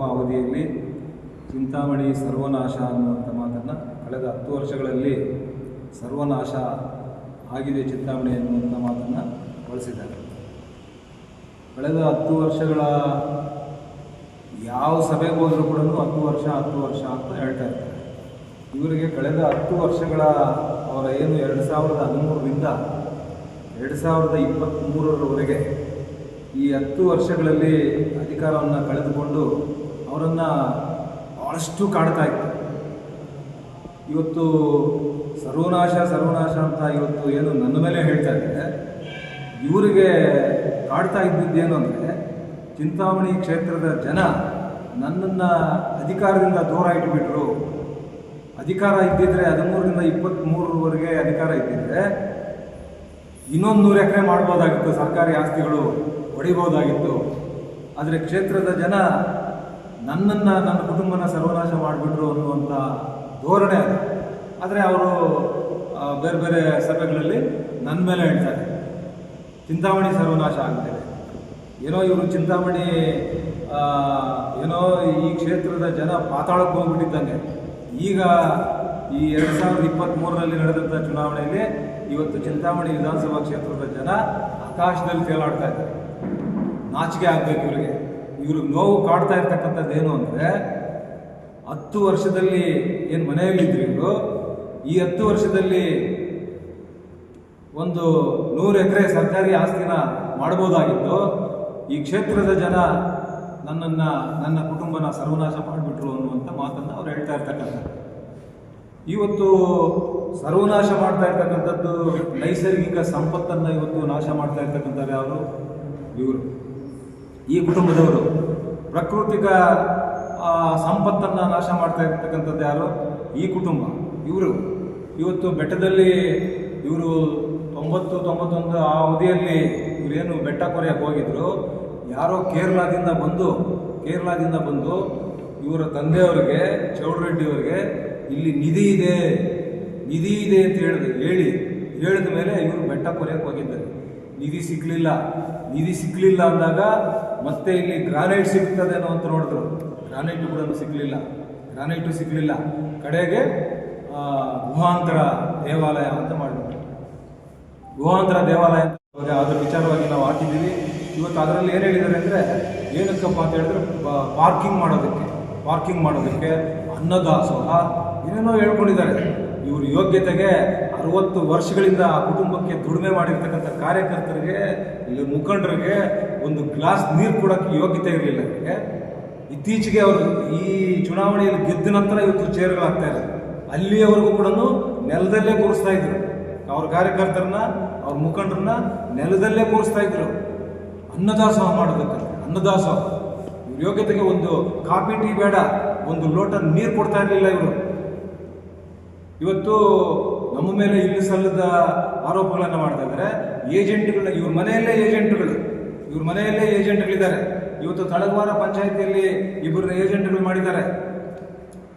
J ಅವಧಿಯಲ್ಲಿ ಚಿಂತಾಮಣಿ ಸರ್ವನಾಶ ಅನ್ನುವಂಥ ಮಾತನ್ನು ಕಳೆದ ಹತ್ತು ವರ್ಷಗಳಲ್ಲಿ ಸರ್ವನಾಶ ಆಗಿದೆ ಚಿಂತಾಮಣಿ ಅನ್ನುವಂಥ ಮಾತನ್ನು ಬಳಸಿದ್ದಾರೆ. ಕಳೆದ ಹತ್ತು ವರ್ಷಗಳ ಯಾವ ಸಭೆಗೆ ಹೋದರೂ ಕೂಡ ಹತ್ತು ವರ್ಷ ಹತ್ತು ವರ್ಷ ಅಂತ ಹೇಳ್ತಾ ಇರ್ತಾರೆ. ಇವರಿಗೆ ಕಳೆದ ಹತ್ತು ವರ್ಷಗಳ ಅವರ ಏನು ಎರಡು ಸಾವಿರದ ಹದಿಮೂರರಿಂದ ಎರಡು ಸಾವಿರದ ಇಪ್ಪತ್ತ್ಮೂರರವರೆಗೆ ಈ ಹತ್ತು ವರ್ಷಗಳಲ್ಲಿ ಅಧಿಕಾರವನ್ನು ಕಳೆದುಕೊಂಡು ಅವರನ್ನು ಭಾಳಷ್ಟು ಕಾಡ್ತಾ ಇತ್ತು. ಇವತ್ತು ಸರ್ವನಾಶ ಸರ್ವನಾಶ ಅಂತ ಇವತ್ತು ಏನು ನನ್ನ ಮೇಲೆ ಹೇಳ್ತಾ ಇದ್ದಾರೆ. ಇವರಿಗೆ ಕಾಡ್ತಾ ಇದ್ದಿದ್ದೇನು ಅಂದರೆ, ಚಿಂತಾಮಣಿ ಕ್ಷೇತ್ರದ ಜನ ನನ್ನನ್ನು ಅಧಿಕಾರದಿಂದ ದೂರ ಇಟ್ಬಿಟ್ರು. ಅಧಿಕಾರ ಇದ್ದಿದ್ರೆ ಹದಿಮೂರರಿಂದ ಇಪ್ಪತ್ತ್ಮೂರವರೆಗೆ ಅಧಿಕಾರ ಇದ್ದಿದ್ರೆ ಇನ್ನೊಂದು ನೂರು ಎಕರೆ ಮಾಡ್ಬೋದಾಗಿತ್ತು, ಸರ್ಕಾರಿ ಆಸ್ತಿಗಳು ಹೊಡಿಬೋದಾಗಿತ್ತು ಆದರೆ ಕ್ಷೇತ್ರದ ಜನ ನನ್ನನ್ನು ನನ್ನ ಕುಟುಂಬನ ಸರ್ವನಾಶ ಮಾಡಿಬಿಟ್ರು ಅನ್ನುವಂಥ ಧೋರಣೆ ಅದು. ಆದರೆ ಅವರು ಬೇರೆ ಬೇರೆ ಸಭೆಗಳಲ್ಲಿ ನನ್ನ ಮೇಲೆ ಹೇಳ್ತಾರೆ. ಚಿಂತಾಮಣಿ ಸರ್ವನಾಶ ಆಗ್ತಿದೆ ಏನೋ ಇವರು ಚಿಂತಾಮಣಿ ಏನೋ ಈ ಕ್ಷೇತ್ರದ ಜನ ಪಾತಾಳಕ್ಕೆ ಹೋಗ್ಬಿಟ್ಟಿದ್ದಂಗೆ. ಈಗ ಈ ಎರಡು ಸಾವಿರದ ಇಪ್ಪತ್ತ್ಮೂರರಲ್ಲಿ ನಡೆದಂಥ ಚುನಾವಣೆಯಲ್ಲಿ ಇವತ್ತು ಚಿಂತಾಮಣಿ ವಿಧಾನಸಭಾ ಕ್ಷೇತ್ರದ ಜನ ಆಕಾಶದಲ್ಲಿ ತೇಲಾಡ್ತಾ ಇದ್ದಾರೆ. ನಾಚಿಕೆ ಆಗಬೇಕು ಇವರಿಗೆ. ಇವ್ರಿಗೆ ನೋವು ಕಾಡ್ತಾ ಇರ್ತಕ್ಕಂಥದ್ದು ಏನು ಅಂದರೆ, ಹತ್ತು ವರ್ಷದಲ್ಲಿ ಏನು ಮನೆಯಲ್ಲಿದ್ರು ಇವರು? ಈ ಹತ್ತು ವರ್ಷದಲ್ಲಿ ಒಂದು ನೂರು ಎಕರೆ ಸರ್ಕಾರಿ ಆಸ್ತಿನ ಮಾಡ್ಬೋದಾಗಿತ್ತು. ಈ ಕ್ಷೇತ್ರದ ಜನ ನನ್ನನ್ನು, ನನ್ನ ಕುಟುಂಬನ ಸರ್ವನಾಶ ಮಾಡಿಬಿಟ್ರು ಅನ್ನುವಂಥ ಮಾತನ್ನು ಅವ್ರು ಹೇಳ್ತಾ ಇರ್ತಕ್ಕಂಥ ಇವತ್ತು ಸರ್ವನಾಶ ಮಾಡ್ತಾ ಇರ್ತಕ್ಕಂಥದ್ದು ನೈಸರ್ಗಿಕ ಸಂಪತ್ತನ್ನು ಇವತ್ತು ನಾಶ ಮಾಡ್ತಾ ಇರ್ತಕ್ಕಂಥವ್ರು ಯಾರು? ಇವರು. ಈ ಕುಟುಂಬದವರು ಪ್ರಾಕೃತಿಕ ಸಂಪತ್ತನ್ನು ನಾಶ ಮಾಡ್ತಾ ಇರ್ತಕ್ಕಂಥದ್ದು ಯಾರು? ಈ ಕುಟುಂಬ. ಇವರು. ಇವತ್ತು ಬೆಟ್ಟದಲ್ಲಿ ಇವರು ತೊಂಬತ್ತು, ತೊಂಬತ್ತೊಂದು ಆ ಅವಧಿಯಲ್ಲಿ ಇವರೇನು ಬೆಟ್ಟ ಕೊರೆಯಕ್ಕೆ ಹೋಗಿದ್ರು. ಯಾರೋ ಕೇರಳದಿಂದ ಬಂದು ಕೇರಳದಿಂದ ಬಂದು ಇವರ ತಂದೆಯವರಿಗೆ, ಚೌಡರೆಡ್ಡಿಯವರಿಗೆ ಇಲ್ಲಿ ನಿಧಿ ಇದೆ. ನಿಧಿ ಇದೆ ಅಂತ ಹೇಳಿದ್ರು. ಹೇಳಿ. ಹೇಳಿದ ಮೇಲೆ ಇವರು ಬೆಟ್ಟ ಕೊರೆಯಕ್ಕೆ ಹೋಗಿದ್ದಾರೆ. ನಿಧಿ ಸಿಕ್ಕಲಿಲ್ಲ ನಿಧಿ ಸಿಕ್ಕಲಿಲ್ಲ ಅಂದಾಗ ಮತ್ತೆ ಇಲ್ಲಿ ಗ್ರಾನೈಟ್ ಸಿಗ್ತದೆ ಅನ್ನೋ ಅಂತ ನೋಡಿದ್ರು. ಗ್ರಾನೈಟ್ ಕೂಡ ಸಿಗಲಿಲ್ಲ. ಗ್ರಾನೈಟು ಸಿಗಲಿಲ್ಲ. ಕಡೆಗೆ ಗುಹಾಂತರ ದೇವಾಲಯ ಅಂತ ಮಾಡ್ಬಿಟ್ರು. ಗುಹಾಂತರ ದೇವಾಲಯ ಅದ್ರ ವಿಚಾರವಾಗಿ ನಾವು ಹಾಕಿದ್ದೀವಿ. ಇವತ್ತು ಅದರಲ್ಲಿ ಏನು ಹೇಳಿದ್ದಾರೆ ಅಂದರೆ, ಏನಕ್ಕಪ್ಪ ಅಂತ ಹೇಳಿದ್ರೆ ಪಾರ್ಕಿಂಗ್ ಮಾಡೋದಕ್ಕೆ ಪಾರ್ಕಿಂಗ್ ಮಾಡೋದಕ್ಕೆ ಅನ್ನದಾಸೋಹ ಏನೇನೋ ಹೇಳ್ಕೊಂಡಿದ್ದಾರೆ. ಇವ್ರ ಯೋಗ್ಯತೆಗೆ ಅರವತ್ತು ವರ್ಷಗಳಿಂದ ಆ ಕುಟುಂಬಕ್ಕೆ ದುಡಿಮೆ ಮಾಡಿರ್ತಕ್ಕಂಥ ಕಾರ್ಯಕರ್ತರಿಗೆ, ಇಲ್ಲಿ ಮುಖಂಡರಿಗೆ ಒಂದು ಗ್ಲಾಸ್ ನೀರು ಕೊಡೋಕ್ಕೆ ಯೋಗ್ಯತೆ ಇರಲಿಲ್ಲ ಅವರಿಗೆ ಇತ್ತೀಚೆಗೆ ಅವರು ಈ ಚುನಾವಣೆಯಲ್ಲಿ ಗೆದ್ದ ನಂತರ ಇವತ್ತು ಚೇರ್ಗಳಾಗ್ತಾ ಇದೆ ಅಲ್ಲಿಯವರೆಗೂ ಕೂಡ ನೆಲದಲ್ಲೇ ಕೂರಿಸ್ತಾ ಇದ್ರು. ಅವ್ರ ಕಾರ್ಯಕರ್ತರನ್ನ, ಅವ್ರ ಮುಖಂಡರನ್ನ ನೆಲದಲ್ಲೇ ಕೂರಿಸ್ತಾ ಇದ್ರು. ಅನ್ನದಾಸೋಹ ಮಾಡೋದಕ್ಕೆ, ಅನ್ನದಾಸೋಹ. ಯೋಗ್ಯತೆಗೆ ಒಂದು ಕಾಫಿ ಟೀ ಬೇಡ, ಒಂದು ಲೋಟ ನೀರು ಕೊಡ್ತಾ ಇರಲಿಲ್ಲ ಇವರು. ಇವತ್ತು ನಮ್ಮ ಮೇಲೆ ಇಲ್ಲಿ ಸಲ್ಲದ ಆರೋಪಗಳನ್ನು ಮಾಡ್ತಾ ಇದ್ದಾರೆ. ಏಜೆಂಟ್ಗಳ ಇವ್ರ ಮನೆಯಲ್ಲೇ ಏಜೆಂಟ್ಗಳು, ಇವ್ರ ಮನೆಯಲ್ಲೇ ಏಜೆಂಟ್ಗಳಿದ್ದಾರೆ. ಇವತ್ತು ತಳಗವಾರ ಪಂಚಾಯತಿಯಲ್ಲಿ ಇಬ್ಬರನ್ನ ಏಜೆಂಟ್ಗಳು ಮಾಡಿದ್ದಾರೆ.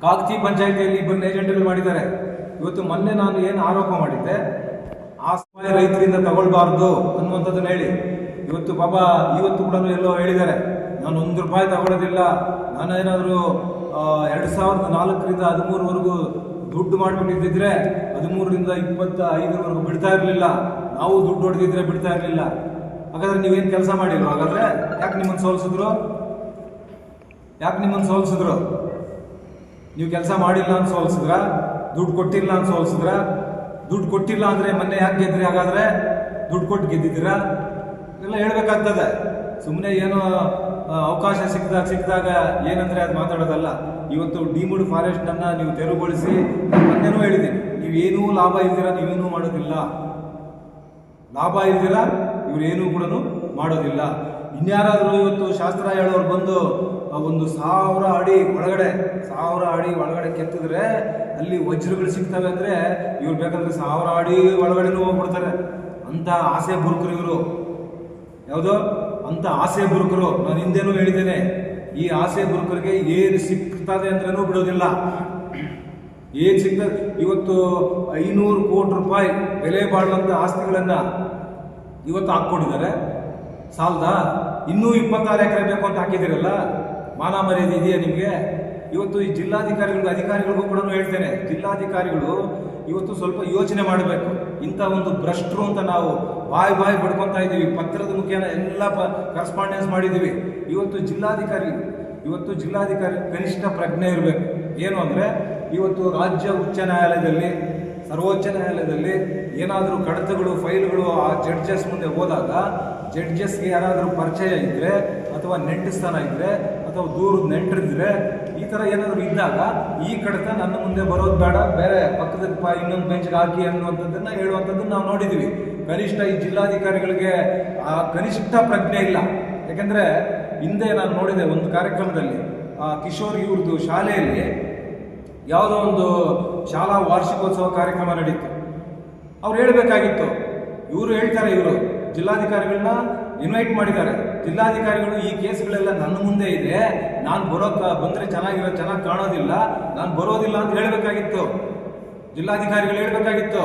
ಕಾಕ್ತಿ ಪಂಚಾಯತಿಯಲ್ಲಿ ಇಬ್ಬರನ್ನ ಏಜೆಂಟ್ಗಳು ಮಾಡಿದ್ದಾರೆ. ಇವತ್ತು ಮೊನ್ನೆ ನಾನು ಏನು ಆರೋಪ ಮಾಡಿದ್ದೆ? ಆ ಸಮಯ ರೈತರಿಂದ ತಗೊಳ್ಬಾರ್ದು ಅನ್ನುವಂಥದ್ದನ್ನು ಹೇಳಿ. ಇವತ್ತು ಪಾಪ, ಇವತ್ತು ಕೂಡ ಎಲ್ಲೋ ಹೇಳಿದ್ದಾರೆ. ನಾನು ಒಂದು ರೂಪಾಯಿ ತಗೊಳ್ಳೋದಿಲ್ಲ ನಾನೇನಾದರೂ ಎರಡು ಸಾವಿರದ ನಾಲ್ಕರಿಂದ ಹದಿಮೂರವರೆಗೂ ದುಡ್ಡು ಮಾಡಿಬಿಟ್ಟಿದ್ದಿದ್ರೆ ಹದಿಮೂರರಿಂದ ಇಪ್ಪತ್ತ ಐದರವರೆಗೂ ಬಿಡ್ತಾ ಇರಲಿಲ್ಲ. ನಾವು ದುಡ್ಡು ಹೊಡೆದಿದ್ರೆ ಬಿಡ್ತಾ ಇರಲಿಲ್ಲ. ಹಾಗಾದ್ರೆ ನೀವೇನು ಕೆಲಸ ಮಾಡಿಲ್ವ? ಹಾಗಾದ್ರೆ ಯಾಕೆ ನಿಮ್ಮನ್ನು ಸೋಲಿಸಿದ್ರು? ಯಾಕೆ ನಿಮ್ಮನ್ನು ಸೋಲಿಸಿದ್ರು? ನೀವು ಕೆಲಸ ಮಾಡಿಲ್ಲ ಅಂತ ಸೋಲಿಸಿದ್ರ? ದುಡ್ಡು ಕೊಟ್ಟಿಲ್ಲ ಅಂತ ಸೋಲಿಸಿದ್ರ? ದುಡ್ಡು ಕೊಟ್ಟಿಲ್ಲ ಅಂದರೆ ಮೊನ್ನೆ ಯಾಕೆ ಗೆದ್ರಿ? ಹಾಗಾದ್ರೆ ದುಡ್ಡು ಕೊಟ್ಟು ಗೆದ್ದಿದ್ದೀರಾ? ಎಲ್ಲ ಹೇಳ್ಬೇಕಾಗ್ತದೆ. ಸುಮ್ಮನೆ ಏನೋ ಅವಕಾಶ ಸಿಕ್ಕಿದಾಗ ಸಿಕ್ಕಿದಾಗ ಏನಂದ್ರೆ ಅದು ಮಾತಾಡೋದಲ್ಲ. ಇವತ್ತು ಡಿಮುಡ್ ಫಾರೆಸ್ಟ್ ಅನ್ನ ನೀವು ತೆರವುಗೊಳಿಸಿ ಮೊನ್ನೆನೂ ಹೇಳಿದ್ದೀನಿ. ನೀವೇನೂ ಲಾಭ ಇಲ್ದಿರ ನೀವೇನೂ ಮಾಡೋದಿಲ್ಲ. ಲಾಭ ಇಲ್ದಿರ ಇವ್ರೇನು ಕೂಡ ಮಾಡೋದಿಲ್ಲ. ಇನ್ಯಾರಾದರೂ ಇವತ್ತು ಶಾಸ್ತ್ರ ಹೇಳೋರು ಬಂದು ಒಂದು ಸಾವಿರ ಅಡಿ ಒಳಗಡೆ ಸಾವಿರ ಅಡಿ ಒಳಗಡೆ ಕೆತ್ತಿದ್ರೆ ಅಲ್ಲಿ ವಜ್ರಗಳು ಸಿಗ್ತವೆ ಅಂದ್ರೆ ಇವ್ರು ಬೇಕಂದ್ರೆ ಸಾವಿರ ಅಡಿ ಒಳಗಡೆನೂ ಹೋಗ್ಬಿಡ್ತಾರೆ. ಅಂತ ಆಸೆ ಬುರುಕರು ಇವರು. ಯಾವುದೋ? ಅಂತ ಆಸೆ ಬುರುಕರು, ನಾನು ಹಿಂದೆನೂ ಹೇಳಿದ್ದೇನೆ, ಈ ಆಸೆ ಬುರುಕರಿಗೆ ಏನು ಸಿಗ್ತದೆ ಅಂದ್ರೂ ಬಿಡೋದಿಲ್ಲ ಏನು ಸಿಗ್ತದೆ? ಇವತ್ತು ಐನೂರು ಕೋಟಿ ರೂಪಾಯಿ ಬೆಲೆ ಬಾಳುವಂಥ ಆಸ್ತಿಗಳನ್ನು ಇವತ್ತು ಹಾಕ್ಕೊಂಡಿದ್ದಾರೆ. ಸಾಲದ? ಇನ್ನೂ ಇಪ್ಪತ್ತಾರು ಎಕರೆ ಬೇಕು ಅಂತ ಹಾಕಿದ್ದೀರಲ್ಲ? ಮಾನ ಮರ್ಯಾದೆ ಇದೆಯಾ ನಿಮಗೆ? ಇವತ್ತು ಈ ಜಿಲ್ಲಾಧಿಕಾರಿಗಳಿಗೂ, ಅಧಿಕಾರಿಗಳಿಗೂ ಕೂಡ ಹೇಳ್ತೇನೆ, ಜಿಲ್ಲಾಧಿಕಾರಿಗಳು ಇವತ್ತು ಸ್ವಲ್ಪ ಯೋಚನೆ ಮಾಡಬೇಕು. ಇಂಥ ಒಂದು ಭ್ರಷ್ಟರು ಅಂತ ನಾವು ಬಾಯಿ ಬಾಯಿ ಬಡ್ಕೊತಾ ಇದ್ದೀವಿ. ಪತ್ರದ ಮುಖೇನ ಎಲ್ಲ ಪ ಕರೆಸ್ಪಾಂಡೆನ್ಸ್ ಮಾಡಿದ್ದೀವಿ. ಇವತ್ತು ಜಿಲ್ಲಾಧಿಕಾರಿ ಇವತ್ತು ಜಿಲ್ಲಾಧಿಕಾರಿ ಕನಿಷ್ಠ ಪ್ರಜ್ಞೆ ಇರಬೇಕು. ಏನು ಅಂದರೆ, ಇವತ್ತು ರಾಜ್ಯ ಉಚ್ಚ ನ್ಯಾಯಾಲಯದಲ್ಲಿ ಸರ್ವೋಚ್ಚ ನ್ಯಾಯಾಲಯದಲ್ಲಿ ಏನಾದರೂ ಕಡತಗಳು, ಫೈಲ್ಗಳು ಆ ಜಡ್ಜಸ್ ಮುಂದೆ ಹೋದಾಗ, ಜಡ್ಜಸ್ಗೆ ಯಾರಾದರೂ ಪರಿಚಯ ಇದ್ದರೆ ಅಥವಾ ನೆಂಟಸ್ಥಾನ ಇದ್ದರೆ ಅಥವಾ ದೂರದ ನೆಂಟರಿದ್ರೆ, ಈ ಥರ ಏನಾದರೂ ಇದ್ದಾಗ, ಈ ಕಡತ ನನ್ನ ಮುಂದೆ ಬರೋದು ಬೇಡ, ಬೇರೆ ಪಕ್ಕದ ಇನ್ನೊಂದು ಬೆಂಚ್ಗೆ ಹಾಕಿ ಅನ್ನುವಂಥದ್ದನ್ನು ಹೇಳುವಂಥದ್ದನ್ನು ನಾವು ನೋಡಿದ್ದೀವಿ ಕನಿಷ್ಠ ಈ ಜಿಲ್ಲಾಧಿಕಾರಿಗಳಿಗೆ ಆ ಕನಿಷ್ಠ ಪ್ರಜ್ಞೆ ಇಲ್ಲ. ಯಾಕೆಂದರೆ, ಹಿಂದೆ ನಾನು ನೋಡಿದೆ ಒಂದು ಕಾರ್ಯಕ್ರಮದಲ್ಲಿ, ಆ ಕಿಶೋರ್ ಇವ್ರದ್ದು ಶಾಲೆಯಲ್ಲಿ ಯಾವುದೋ ಒಂದು ಶಾಲಾ ವಾರ್ಷಿಕೋತ್ಸವ ಕಾರ್ಯಕ್ರಮ ನಡೀತು. ಅವ್ರು ಹೇಳಬೇಕಾಗಿತ್ತು, ಇವರು ಹೇಳ್ತಾರೆ ಇವರು, ಜಿಲ್ಲಾಧಿಕಾರಿಗಳನ್ನ ಇನ್ವೈಟ್ ಮಾಡಿದ್ದಾರೆ. ಜಿಲ್ಲಾಧಿಕಾರಿಗಳು ಈ ಕೇಸ್ಗಳೆಲ್ಲ ನನ್ನ ಮುಂದೆ ಇದೆ, ನಾನು ಬರೋಕ, ಬಂದರೆ ಚೆನ್ನಾಗಿರೋ ಚೆನ್ನಾಗಿ ಕಾಣೋದಿಲ್ಲ, ನಾನು ಬರೋದಿಲ್ಲ ಅಂತ ಹೇಳಬೇಕಾಗಿತ್ತು. ಜಿಲ್ಲಾಧಿಕಾರಿಗಳು ಹೇಳಬೇಕಾಗಿತ್ತು.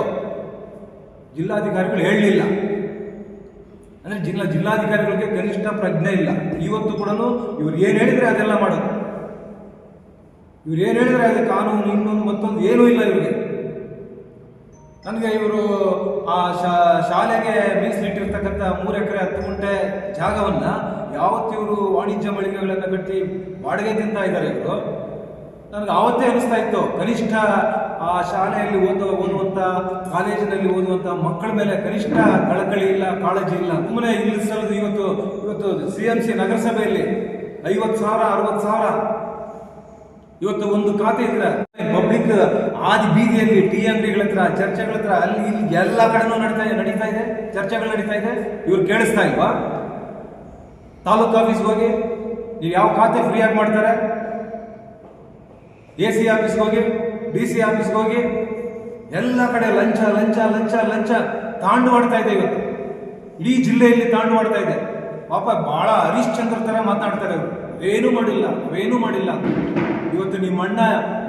ಜಿಲ್ಲಾಧಿಕಾರಿಗಳು ಹೇಳಲಿಲ್ಲ. ಅಂದರೆ ಜಿಲ್ಲಾ ಜಿಲ್ಲಾಧಿಕಾರಿಗಳಿಗೆ ಕನಿಷ್ಠ ಪ್ರಜ್ಞೆ ಇಲ್ಲ. ಇವತ್ತು ಕೂಡ ಇವ್ರು ಏನು ಹೇಳಿದರೆ ಅದೆಲ್ಲ ಮಾಡೋದು. ಇವ್ರು ಏನು ಹೇಳಿದ್ರೆ ಅದು ಕಾನೂನು, ಇನ್ನೊಂದು ಮತ್ತೊಂದು ಏನೂ ಇಲ್ಲ ಇವರಿಗೆ. ನನಗೆ ಇವರು ಆ ಶಾಲೆಗೆ ಮೀಸಲಿಟ್ಟಿರ್ತಕ್ಕಂಥ ಮೂರು ಎಕರೆ ಹತ್ತು ಗುಂಟೆ ಜಾಗವನ್ನು ಯಾವತ್ತು ಇವರು ವಾಣಿಜ್ಯ ಮಳಿಗೆಗಳನ್ನು ಕಟ್ಟಿ ಬಾಡಿಗೆ ತಿಂತಾ ಇದ್ದಾರೆ ಇವರು. ನನಗೆ ಆವತ್ತೇ ಅನಿಸ್ತಾ ಇತ್ತು. ಕನಿಷ್ಠ ಆ ಶಾಲೆಯಲ್ಲಿ ಓದೋ ಓದುವಂಥ ಕಾಲೇಜಿನಲ್ಲಿ ಓದುವಂಥ ಮಕ್ಕಳ ಮೇಲೆ ಕನಿಷ್ಠ ಕಳಕಳಿ ಇಲ್ಲ, ಕಾಳಜಿ ಇಲ್ಲ. ಸುಮ್ಮನೆ ಇಲ್ಲಿ ಸಲದು ಇವತ್ತು ಇವತ್ತು ಸಿ ಎಂ ಸಿ ನಗರಸಭೆಯಲ್ಲಿ ಐವತ್ತು ಸಾವಿರ, ಅರವತ್ತು ಸಾವಿರ ಇವತ್ತು ಒಂದು ಖಾತೆ ಇದ್ರೆ ಪಬ್ಲಿಕ್ ಆದಿ ಬೀದಿಯಲ್ಲಿ ಟೀ ಅಂಗಡಿಗಳ ಹತ್ರ, ಚರ್ಚೆಗಳ ಹತ್ರ, ಅಲ್ಲಿ ಇಲ್ಲಿ ಎಲ್ಲ ಕಡೆನೂ ನಡೀತಾ ನಡೀತಾ ಇದೆ, ಚರ್ಚೆಗಳು ನಡೀತಾ ಇದೆ. ಇವ್ರು ಕೇಳಿಸ್ತಾ ಇಲ್ವಾ? ತಾಲೂಕು ಆಫೀಸ್ ಹೋಗಿ, ನೀವು ಯಾವ ಖಾತೆ ಫ್ರೀಯಾಗಿ ಮಾಡ್ತಾರೆ? ಎ ಸಿ ಆಫೀಸ್ಗೆ ಹೋಗಿ ಡಿ ಸಿ ಆಫೀಸ್ಗೆ ಹೋಗಿ, ಎಲ್ಲ ಕಡೆ ಲಂಚ ಲಂಚ ಲಂಚ ಲಂಚ ತಾಂಡು ಮಾಡ್ತಾ ಇದೆ ಇವತ್ತು. ಇಡೀ ಜಿಲ್ಲೆಯಲ್ಲಿ ತಾಂಡು ಮಾಡ್ತಾ ಇದೆ. ಪಾಪ ಬಹಳ ಹರಿಶ್ಚಂದ್ರ ತರ ಮಾತನಾಡ್ತಾರೆ ಅವರು ಏನೂ ಮಾಡಿಲ್ಲ ಏನೂ ಮಾಡಿಲ್ಲ. ಇವತ್ತು ನಿಮ್ಮ ಅಣ್ಣ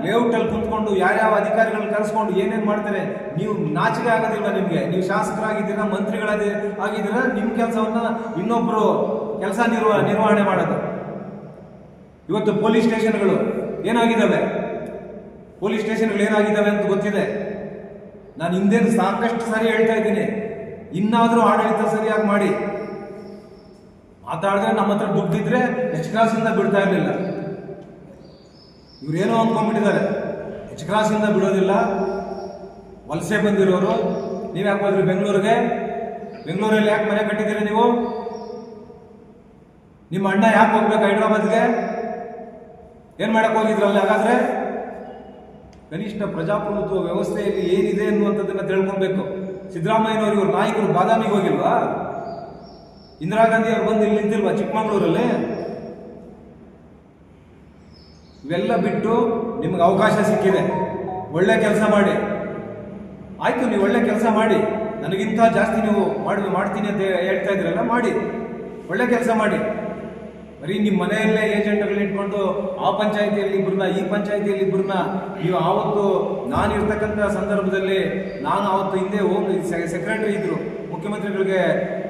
ಲೇಔಟಲ್ಲಿ ಕುಂತ್ಕೊಂಡು ಯಾರ್ಯಾವ ಅಧಿಕಾರಿಗಳನ್ನ ಕರೆಸ್ಕೊಂಡು ಏನೇನು ಮಾಡ್ತಾರೆ, ನೀವು ನಾಚಿಕೆ ಆಗೋದಿಲ್ಲ ನಿಮಗೆ. ನೀವು ಶಾಸಕರಾಗಿದ್ದೀರಾ, ಮಂತ್ರಿಗಳಾಗಿ, ಆಗಿದ್ದೀರಾ ನಿಮ್ಮ ಕೆಲಸವನ್ನು ಇನ್ನೊಬ್ಬರು ಕೆಲಸ ನಿರ್ವ, ನಿರ್ವಹಣೆ ಮಾಡೋದು. ಇವತ್ತು ಪೊಲೀಸ್ ಸ್ಟೇಷನ್ಗಳು ಏನಾಗಿದ್ದಾವೆ? ಪೊಲೀಸ್ ಸ್ಟೇಷನ್ಗಳು ಏನಾಗಿದ್ದಾವೆ ಅಂತ ಗೊತ್ತಿದೆ? ನಾನು ಹಿಂದೇನು ಸಾಕಷ್ಟು ಸಾರಿ ಹೇಳ್ತಾ ಇದ್ದೀನಿ. ಇನ್ನಾದರೂ ಆಡಳಿತ ಸರಿಯಾಗಿ ಮಾಡಿ. ಮಾತಾಡಿದ್ರೆ ನಮ್ಮ ಹತ್ರ ದುಡ್ಡಿದ್ರೆ ಎಚ್ ಕ್ಲಾಸಿಂದ ಬಿಡ್ತಾ ಇರಲಿಲ್ಲ. ಇವ್ರೇನೋ ಅಂದ್ಕೊಂಡ್ಬಿಟ್ಟಿದ್ದಾರೆ ಎಚ್ ಕ್ರಾಸಿಂದ ಬಿಡೋದಿಲ್ಲ. ವಲಸೆ ಬಂದಿರೋರು. ನೀವು ಯಾಕೆ ಬಂದ್ರಿ ಬೆಂಗಳೂರಿಗೆ? ಬೆಂಗಳೂರಲ್ಲಿ ಯಾಕೆ ಮನೆ ಕಟ್ಟಿದ್ದೀರಿ ನೀವು? ನಿಮ್ಮ ಅಣ್ಣ ಯಾಕೆ ಹೋಗ್ಬೇಕು ಹೈದ್ರಾಬಾದ್ಗೆ? ಏನು ಮಾಡಕ್ಕೆ ಹೋಗಿದ್ರಲ್ಲ ಹಾಗಾದರೆ? ಕನಿಷ್ಠ ಪ್ರಜಾಪ್ರಭುತ್ವ ವ್ಯವಸ್ಥೆಯಲ್ಲಿ ಏನಿದೆ ಅನ್ನುವಂಥದ್ದನ್ನು ತಿಳ್ಕೊಬೇಕು. ಸಿದ್ದರಾಮಯ್ಯನವರು ಇವರು ನಾಯಕರು ಬಾದಾಮಿಗೆ ಹೋಗಿಲ್ವಾ? ಇಂದಿರಾ ಗಾಂಧಿ ಅವ್ರು ಬಂದು ಇಲ್ಲಿ ನಿಂತಿಲ್ವಾ ಚಿಕ್ಕಮಗಳೂರಲ್ಲಿ? ಇವೆಲ್ಲ ಬಿಟ್ಟು ನಿಮ್ಗೆ ಅವಕಾಶ ಸಿಕ್ಕಿದೆ. ಒಳ್ಳೆ ಕೆಲಸ ಮಾಡಿ. ಆಯಿತು, ನೀವು ಒಳ್ಳೆ ಕೆಲಸ ಮಾಡಿ. ನನಗಿಂತ ಜಾಸ್ತಿ ನೀವು ಮಾಡಿ ಮಾಡ್ತೀನಿ ಅಂತ ಹೇಳ್ತಾ ಇದ್ರಲ್ಲ, ಮಾಡಿ. ಒಳ್ಳೆ ಕೆಲಸ ಮಾಡಿ. ಬರೀ ನಿಮ್ಮ ಮನೆಯಲ್ಲೇ ಏಜೆಂಟ್ಗಳು ಇಟ್ಕೊಂಡು ಆ ಪಂಚಾಯಿತಿಯಲ್ಲಿ ಇಬ್ಬರನ್ನ ಈ ಪಂಚಾಯಿತಿಯಲ್ಲಿ ಇಬ್ಬರನ್ನ ನೀವು ಆವತ್ತು ನಾನು ಇರ್ತಕ್ಕಂಥ ಸಂದರ್ಭದಲ್ಲಿ ನಾನು ಆವತ್ತು ಹಿಂದೆ ಹೋಗಿ ಸೆಕ್ರೆಟರಿ ಇದ್ದರು ಮುಖ್ಯಮಂತ್ರಿಗಳಿಗೆ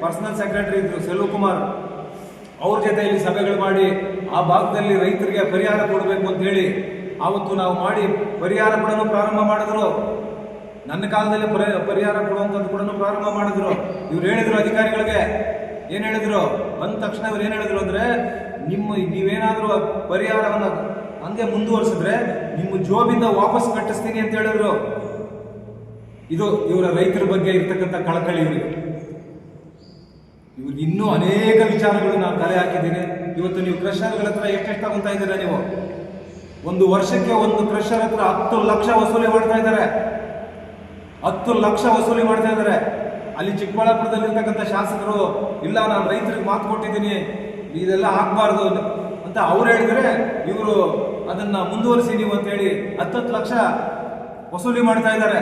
ಪರ್ಸನಲ್ ಸೆಕ್ರೆಟರಿ ಇದ್ದರು ಸೆಲ್ವಕುಮಾರ್. ಅವ್ರ ಜೊತೆಯಲ್ಲಿ ಸಭೆಗಳು ಮಾಡಿ ಆ ಭಾಗದಲ್ಲಿ ರೈತರಿಗೆ ಪರಿಹಾರ ಕೊಡಬೇಕು ಅಂತ ಹೇಳಿ ಆವತ್ತು ನಾವು ಮಾಡಿ ಪರಿಹಾರ ಕೊಡಲು ಪ್ರಾರಂಭ ಮಾಡಿದ್ರು. ನನ್ನ ಕಾಲದಲ್ಲಿ ಪರಿ- ಪರಿಹಾರ ಕೊಡುವಂಥದ್ದು ಕೂಡ ಪ್ರಾರಂಭ ಮಾಡಿದ್ರು. ಇವ್ರು ಹೇಳಿದ್ರು ಅಧಿಕಾರಿಗಳಿಗೆ. ಏನು ಹೇಳಿದ್ರು? ಬಂದ ತಕ್ಷಣ ಇವ್ರು ಏನು ಹೇಳಿದ್ರು ಅಂದ್ರೆ, ನಿಮ್ಮ ನೀವೇನಾದರೂ ಪರಿಹಾರವನ್ನು ಪರಿಹಾರವನ್ನ ಹಂಗೆ ಮುಂದುವರಿಸಿದ್ರೆ ನಿಮ್ಮ ಜೋಬಿಂದ ವಾಪಸ್ ಕಟ್ಟಿಸ್ತೀನಿ ಅಂತ ಹೇಳಿದ್ರು. ಇದು ಇವರ ರೈತರ ಬಗ್ಗೆ ಇರ್ತಕ್ಕಂಥ ಕಳಕಳಿ ಇವರಿಗೆ. ಇವ್ರಿಗೆ ಇನ್ನೂ ಅನೇಕ ವಿಚಾರಗಳು ನಾನು ತಲೆ ಹಾಕಿದ್ದೀನಿ. ಇವತ್ತು ನೀವು ಕ್ರಷರ್ಗಳ ಹತ್ರ ಎಷ್ಟೆಷ್ಟು ತಗೊಂತಾ ಇದ್ದೀರಾ ನೀವು? ಒಂದು ವರ್ಷಕ್ಕೆ ಒಂದು ಕ್ರಷರ್ ಹತ್ರ ಹತ್ತು ಲಕ್ಷ ವಸೂಲಿ ಮಾಡ್ತಾ ಇದ್ದಾರೆ. ಹತ್ತು ಲಕ್ಷ ವಸೂಲಿ ಮಾಡ್ತಾ ಇದ್ದಾರೆ. ಅಲ್ಲಿ ಚಿಕ್ಕಬಳ್ಳಾಪುರದಲ್ಲಿರ್ತಕ್ಕಂಥ ಶಾಸಕರು, ಇಲ್ಲ, ನಾನು ರೈತರಿಗೆ ಮಾತು ಕೊಟ್ಟಿದ್ದೀನಿ, ಇದೆಲ್ಲ ಆಗಬಾರ್ದು ಅಂತ ಅವ್ರು ಹೇಳಿದ್ರೆ ಇವರು ಅದನ್ನ ಮುಂದುವರಿಸಿ ನೀವು ಅಂತ ಹೇಳಿ ಹತ್ತತ್ತು ಲಕ್ಷ ವಸೂಲಿ ಮಾಡ್ತಾ ಇದ್ದಾರೆ.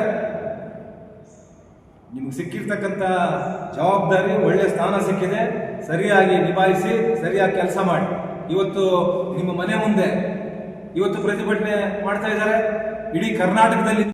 ನಿಮ್ಗೆ ಸಿಕ್ಕಿರ್ತಕ್ಕಂಥ ಜವಾಬ್ದಾರಿ, ಒಳ್ಳೆ ಸ್ಥಾನ ಸಿಕ್ಕಿದೆ. ಸರಿಯಾಗಿ ನಿಭಾಯಿಸಿ, ಸರಿಯಾಗಿ ಕೆಲಸ ಮಾಡಿ. ಇವತ್ತು ನಿಮ್ಮ ಮನೆ ಮುಂದೆ, ಇವತ್ತು ಪ್ರತಿಭಟನೆ ಮಾಡ್ತಾ ಇದ್ದಾರೆ. ಇಡೀ ಕರ್ನಾಟಕದಲ್ಲಿ